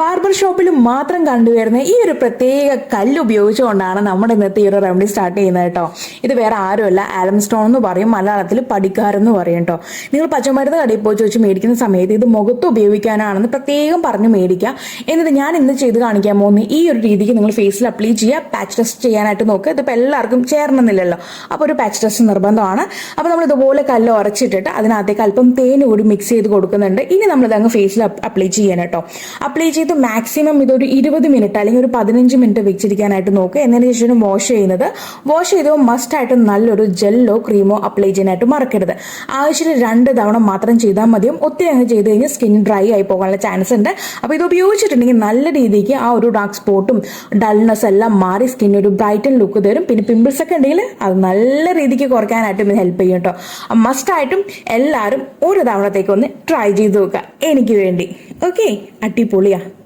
Barber ഷോപ്പിൽ മാത്രം കണ്ടുവരുന്ന ഈ ഒരു പ്രത്യേക കല്ല് ഉപയോഗിച്ചുകൊണ്ടാണ് നമ്മുടെ ഇന്നത്തെ ഈ ഒരു റെമഡി സ്റ്റാർട്ട് ചെയ്യുന്നത് കേട്ടോ. ഇത് വേറെ ആരുമല്ല ആലം സ്റ്റോൺ എന്ന് പറയും മലയാളത്തിൽ പടിക്കാരെന്ന് പറയും കേട്ടോ. നിങ്ങൾ പച്ചമരുന്ന് കടയിൽ പോയി ചോദിച്ച് മേടിക്കുന്ന സമയത്ത് ഇത് മുഖത്ത് ഉപയോഗിക്കാനാണെന്ന് പ്രത്യേകം പറഞ്ഞ് മേടിക്കുക. എന്നിട്ട് ഞാൻ ഇന്ന് ചെയ്ത് കാണിക്കാൻ പോകുന്ന ഈ ഒരു രീതിക്ക് നിങ്ങൾ ഫേസിൽ അപ്ലൈ ചെയ്യുക പാച്ച് ടെസ്റ്റ് ചെയ്യാനായിട്ട് നോക്കുക. ഇതിപ്പോൾ എല്ലാവർക്കും ചേരണമെന്നില്ലല്ലോ. അപ്പോൾ ഒരു പാച്ച് ടെസ്റ്റ് നിർബന്ധമാണ്. അപ്പോൾ നമ്മൾ ഇതുപോലെ കല്ല് ഉറച്ചിട്ടിട്ട് അതിനകത്തേക്ക് അല്പം തേൻ കൂടി മിക്സ് ചെയ്ത് കൊടുക്കുന്നുണ്ട്. ഇനി നമ്മളിത് അങ്ങ് ഫേസിൽ അപ്ലൈ ചെയ്യാൻ കേട്ടോ. അപ്ലൈ ചെയ്ത് മാക്സിമം ഇതൊരു ഇരുപത് മിനിറ്റ് അല്ലെങ്കിൽ ഒരു പതിനഞ്ച് മിനിറ്റ് വെച്ചിരിക്കാനായിട്ട് നോക്കുക എന്നതിന് ശേഷം വാഷ് ചെയ്യുന്നത്. വാഷ് ചെയ്തോ മസ്റ്റ് ആയിട്ട് നല്ലൊരു ജെല്ലോ ക്രീമോ അപ്ലൈ ചെയ്യാനായിട്ട് മറക്കരുത്. ആഴ്ചയിൽ രണ്ട് തവണ മാത്രം ചെയ്താൽ മതിയും. ഒത്തിരി അങ്ങ് ചെയ്ത് കഴിഞ്ഞാൽ സ്കിൻ ഡ്രൈ ആയി പോകാനുള്ള ചാൻസ് ഉണ്ട്. അപ്പോൾ ഇത് ഉപയോഗിച്ചിട്ടുണ്ടെങ്കിൽ നല്ല രീതിക്ക് ആ ഒരു ഡാർക്ക് സ്പോട്ടും ഡൾനെസ് എല്ലാം മാറി സ്കിൻ ഒരു ബ്രൈറ്റൻ ലുക്ക് തരും. പിന്നെ പിമ്പിൾസ് ഒക്കെ ഉണ്ടെങ്കിൽ അത് നല്ല രീതിക്ക് കുറയ്ക്കാനായിട്ടും ഇത് ഹെൽപ്പ് ചെയ്യും കേട്ടോ മസ്റ്റായിട്ടും എല്ലാവരും ഒരു തവണത്തേക്ക് ഒന്ന് ട്രൈ ചെയ്ത് നോക്കുക. എനിക്ക് വേണ്ടി. ഓക്കെ അടിപൊളിയാ.